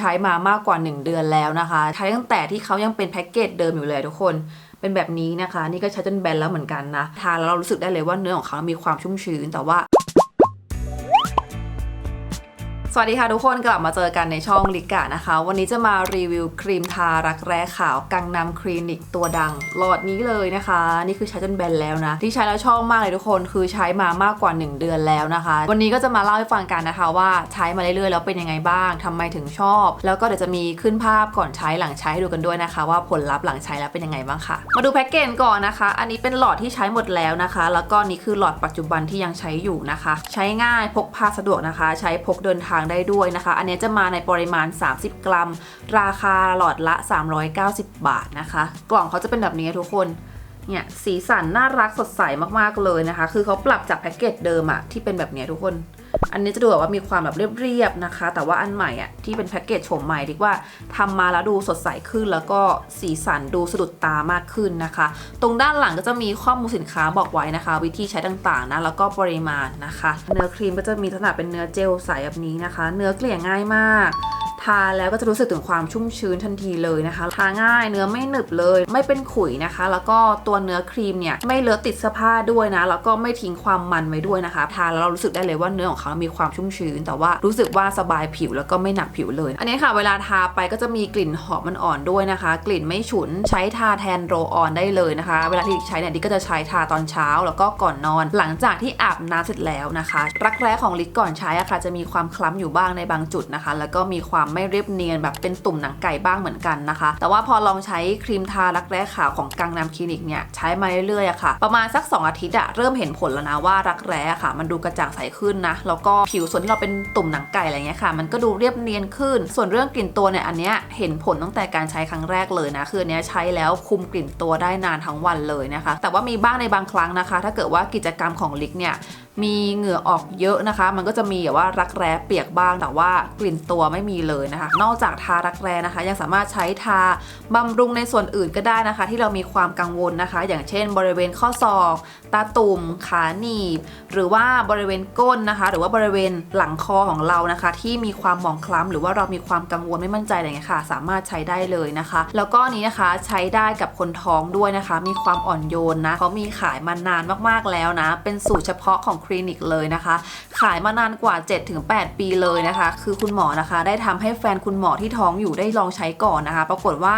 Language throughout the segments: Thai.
ใช้มามากกว่า 1 เดือนแล้วนะคะ ใช้ตั้งแต่ที่เขายังเป็นแพ็กเกจเดิมอยู่เลยทุกคนเป็นแบบนี้นะคะ นี่ก็ใช้จนแบนแล้วเหมือนกันนะ ทานแล้วเรารู้สึกได้เลยว่าเนื้อของเขามีความชุ่มชื้น แต่ว่า สวัสดีค่ะทุกคนกลับมาเจอกันในช่องลิกะนะคะ วันนี้จะมารีวิวครีมทารักแร้ขาวกังนำคลินิกตัวดังหลอดนี้เลยนะคะ นี่คือใช้จนแบนแล้วนะ ที่ใช้แล้วชอบมากเลยทุกคนคือใช้มามากกว่า 1 เดือนแล้วนะคะ วันนี้ก็จะมาเล่าให้ฟังกันนะคะ ว่าใช้มาเรื่อยๆแล้วเป็นยังไงบ้างทำไมถึงชอบ แล้วก็เดี๋ยวจะมีขึ้นภาพก่อนใช้หลังใช้ให้ดูกันด้วยนะคะ ว่าผลลัพธ์หลังใช้แล้วเป็นยังไงบ้างค่ะ มาดูแพ็กเกจก่อนนะคะ อันนี้เป็นหลอดที่ใช้หมดแล้วนะคะ แล้วก็นี่คือหลอดปัจจุบันที่ยังใช้อยู่นะคะ ใช้ง่ายพกพาสะดวกนะคะ ใช้พกเดินทางได้ด้วยนะคะ อันนี้จะมาในปริมาณ 30 กรัม ราคาหลอดละ 390 บาทนะคะ กล่องเขาจะเป็นแบบนี้ทุกคนเนี่ยสีสันน่ารักสดใสมากๆเลยนะคะ คือเขาปรับจากแพ็กเกจเดิมอะที่เป็นแบบนี้ทุกคน อันนี้จะดูแบบว่ามีความแบบเรียบๆนะคะ แต่ว่าอันใหม่อะที่เป็นแพ็กเกจโฉมใหม่ดีกว่าทำมาแล้วดูสดใสขึ้น แล้วก็สีสันดูสะดุดตามากขึ้นนะคะ ตรงด้านหลังก็จะมีข้อมูลสินค้าบอกไว้นะคะ วิธีใช้ต่างๆนะแล้วก็ปริมาณนะคะ เนื้อครีมก็จะมีลักษณะเป็นเนื้อเจลใสแบบนี้นะคะ เนื้อเกลี่ยง่ายมาก ทาแล้วก็จะรู้สึกถึงความชุ่มชื้นทันทีเลยนะคะ ทาง่ายเนื้อไม่หนึบเลย ไม่เป็นขุยนะคะ แล้วก็ตัวเนื้อครีมเนี่ยไม่เลอะติดเสื้อผ้าด้วยนะ แล้วก็ไม่ทิ้งความมันไว้ด้วยนะคะ ทาแล้วเรารู้สึกได้เลยว่าเนื้อของเขามีความชุ่มชื้น แต่ว่ารู้สึกว่าสบายผิวแล้วก็ไม่หนักผิวเลย อันนี้ค่ะ เวลาทาไปก็จะมีกลิ่นหอมมันอ่อนด้วยนะคะ กลิ่นไม่ฉุนใช้ทาแทนโรลออนได้เลยนะคะ เวลาที่ใช้เนี่ยดิก็จะใช้ทาตอนเช้าแล้วก็ก่อนนอน หลังจากที่อาบน้ำเสร็จแล้วนะคะ รักแร้ของลิกก่อนใช้อะค่ะจะมีความคล้ำอยู่บ้างในบางจุดนะคะ แล้วก็มีความไม่เรียบเนียนแบบเป็นตุ่มหนังไก่บ้างเหมือนกันนะคะ แต่ว่าพอลองใช้ครีมทารักแร้ขาวของกังนำคลินิกเนี่ยใช้มาเรื่อยๆอะค่ะ ประมาณสัก 2 อาทิตย์อะเริ่มเห็นผลแล้วนะว่ารักแร้ค่ะ มันดูกระจ่างใสขึ้นนะ แล้วก็ผิวส่วนที่เราเป็นตุ่มหนังไก่อะไรเงี้ยค่ะ มันก็ดูเรียบเนียนขึ้น ส่วนเรื่องกลิ่นตัวเนี่ยอันเนี้ยเห็นผลตั้งแต่การใช้ครั้งแรกเลยนะคืออันเนี้ยใช้แล้วคุมกลิ่นตัวได้นานทั้งวันเลยนะคะ แต่ว่ามีบ้างในบางครั้งนะคะ ถ้าเกิดว่ากิจกรรมของลิกเนี่ย มีเหงื่อออกเยอะนะคะ มันก็จะมีแบบว่ารักแร้เปียกบ้างแต่ว่ากลิ่นตัวไม่มีเลยนะคะ นอกจากทารักแร้นะคะ ยังสามารถใช้ทาบำรุงในส่วนอื่นก็ได้นะคะ ที่เรามีความกังวลนะคะ อย่างเช่น บริเวณข้อศอกตาตุ่มขาหนีบ หรือว่าบริเวณก้นนะคะ หรือว่าบริเวณหลังคอของเรานะคะ ที่มีความหมองคล้ำหรือว่าเรามีความกังวลไม่มั่นใจอะไรเงี้ยค่ะ สามารถใช้ได้เลยนะคะ แล้วก็นี้นะคะใช้ได้กับคนท้องด้วยนะคะ มีความอ่อนโยนนะเขามีขายมานานมากๆแล้วนะ เป็นสูตรเฉพาะของคลินิกเลยนะคะ ขายมานานกว่า 7-8 ปีเลยนะคะ คือคุณหมอนะคะ ได้ทำให้แฟนคุณหมอที่ท้องอยู่ได้ลองใช้ก่อนนะคะ ปรากฏว่า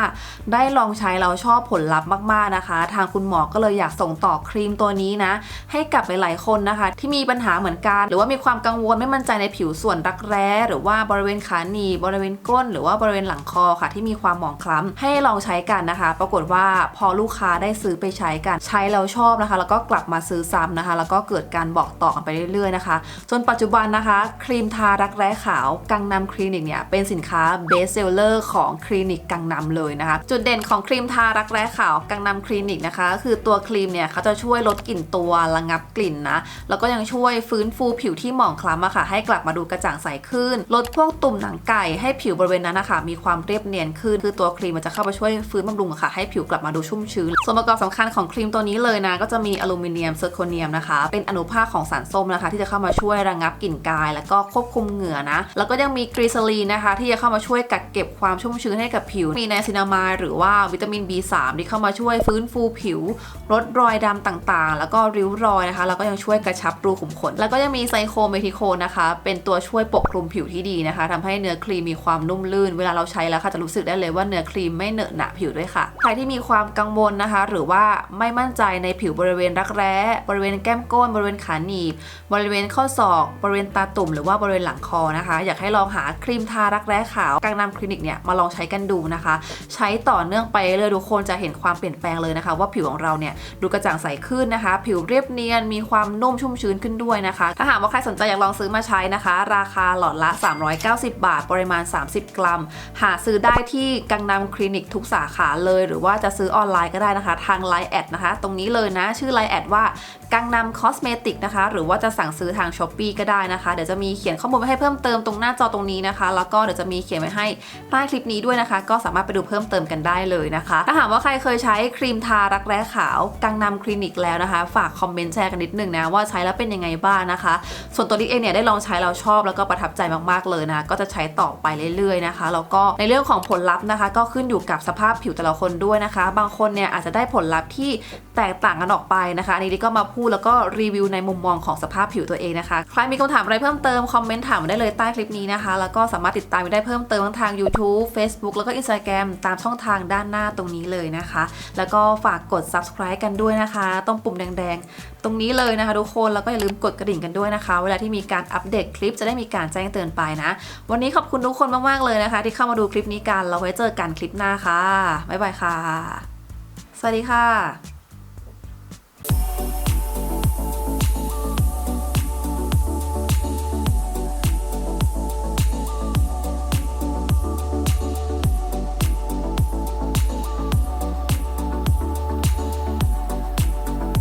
ได้ลองใช้แล้วชอบผลลัพธ์มากๆนะคะ ทางคุณหมอก็เลยอยากส่งต่อครีมตัวนี้นะ ให้กับหลายๆคนนะคะ ที่มีปัญหาเหมือนกัน หรือว่ามีความกังวลไม่มั่นใจในผิวส่วนรักแร้ หรือว่าบริเวณขาหนีบบริเวณก้น หรือว่าบริเวณหลังคอค่ะ ที่มีความหมองคล้ำให้ลองใช้กันนะคะ ปรากฏว่าพอลูกค้าได้ซื้อไปใช้กันใช้แล้วชอบนะคะ แล้วก็กลับมาซื้อซ้ำนะคะ แล้วก็เกิดการบอกต่อกันไปเรื่อยๆนะคะ จนปัจจุบันนะคะ ครีมทารักแร้ขาวกังนำคลินิกเนี่ยเป็นสินค้าเบสเซลเลอร์ของคลินิกกังนำเลยนะคะ จุดเด่นของครีมทารักแร้ขาวกังนำคลินิกนะคะ คือตัวครีมเนี่ยเขาจะช่วยลดกลิ่นตัวระงับกลิ่นนะแล้วก็ยังช่วยฟื้นฟูผิวที่หมองคล้ำอะค่ะ ให้กลับมาดูกระจ่างใสขึ้น ลดพวกตุ่มหนังไก่ให้ผิวบริเวณนั้นนะคะมีความเรียบเนียนขึ้นคือตัวครีมมันจะเข้าไปช่วยฟื้นบำรุงอะค่ะให้ผิวกลับมาดูชุ่มชื้นส่วนประกอบสำคัญของครีมตัวนี้เลยนะ ก็จะมีอลูมิเนียมเซอร์โคเนียมนะคะ เป็นอนุภาคของสารส้มนะคะ ที่จะเข้ามาช่วยระงับกลิ่นกาย แล้วก็ควบคุมเหงื่อนะ แล้วก็ยังมีกรีซาลีนนะคะ ที่จะเข้ามาช่วยกักเก็บความชุ่มชื้นให้กับผิว มีไนซินามายหรือว่าวิตามิน B3 ที่เข้ามาช่วยฟื้นฟูผิวลดรอยดำต่างๆ แล้วก็ริ้วรอยนะคะ แล้วก็ยังช่วยกระชับรูขุมขน แล้วก็ยังมีไซโคเมทิโคนนะคะ เป็นตัวช่วยปกคลุมผิวที่ดีนะคะทำให้เนื้อครีมมีความนุ่มลื่น เวลาเราใช้แล้วค่ะจะรู้สึกได้เลยว่าเนื้อครีมไม่เหนอะหนะผิวด้วยค่ะ ใครที่มีความกังวลนะคะ หรือว่าไม่มั่นใจในผิวบริเวณรักแร้ บริเวณแก้มก้นบริเวณขาหนีบบริเวณข้อศอกบริเวณตาตุ่มหรือว่าบริเวณหลังคอนะคะ อยากให้ลองหาครีมทารักแร้ขาวกังนำคลินิกเนี่ยมาลองใช้กันดูนะคะ ใช้ต่อเนื่องไปเรื่อยทุกคนจะเห็นความเปลี่ยนแปลงเลยนะคะ ว่าผิวของเราเนี่ยดูกระจ่างใสขึ้นนะคะ ผิวเรียบเนียนมีความนุ่มชุ่มชื้นขึ้นด้วยนะคะ ถ้าหากว่าใครสนใจอยากลองซื้อมาใช้นะคะ ราคาหลอดละ 390 บาท ปริมาณ 30 กรัม หาซื้อได้ที่กังนำคลินิกทุกสาขาเลย หรือว่าจะซื้อออนไลน์ก็ได้นะคะ ทาง Line แอดนะคะ ตรงนี้เลยนะ ชื่อ Line แอดว่ากังนำคอสเมติกนะคะหรือว่าจะสั่งซื้อทาง s h อ p e e ก็ได้นะคะ เดี๋ยวจะมีเขียนข้อมูลไว้ให้เพิ่มเติมตรงหน้าจอตรงนี้นะคะ แล้วก็เดี๋ยวจะมีเขียนไว้ให้ใต้คลิปนี้ด้วยนะคะ ก็สามารถไปดูเพิ่มเติมกันได้เลยนะคะ ถ้าหากว่าใครเคยใช้ครีมทารักแร้ขาวกังนำคลินิกแล้วนะคะ ฝากคอมเมนต์แชร์กันนิดนึงนะว่าใช้แล้วเป็นยังไงบ้างนะคะ ส่วนตัวลิเองเนี่ยได้ลองใช้แล้วชอบแล้วก็ประทับใจมากๆเลยนะก็จะใช้ต่อไปเรื่อยๆนะคะแล้วก็ในเรื่องของผลลัพธ์นะคะ ก็ขึ้นอยู่กับสภาพผิวแต่ละคนด้วยนะคะ บางคนเนี่ยอาจจะได้ผลลัพธ์ที่แตกต่างกันออกไปนะคะอันนี้ลิก็มาพูดแล้วก็รีวิวในมุมมองของสภาพผิวตัวเองนะคะ ใครมีคำถามอะไรเพิ่มเติม คอมเมนต์ถามมาได้เลยใต้คลิปนี้นะคะ แล้วก็สามารถติดตามไปได้เพิ่มเติมทั้งทาง YouTube Facebook แล้วก็ Instagram ตามช่องทางด้านหน้าตรงนี้เลยนะคะ แล้วก็ฝากกด subscribe กันด้วยนะคะ ตรงปุ่มแดงๆ ตรงนี้เลยนะคะทุกคนแล้วก็อย่าลืมกดกระดิ่งกันด้วยนะคะ เวลาที่มีการอัปเดตคลิปจะได้มีการแจ้งเตือนไปนะ วันนี้ขอบคุณทุกคนมากๆเลยนะคะ ที่เข้ามาดูคลิปนี้กันเราไว้เจอกันคลิปหน้าค่ะบ๊ายบายค่ะ สวัสดีค่ะ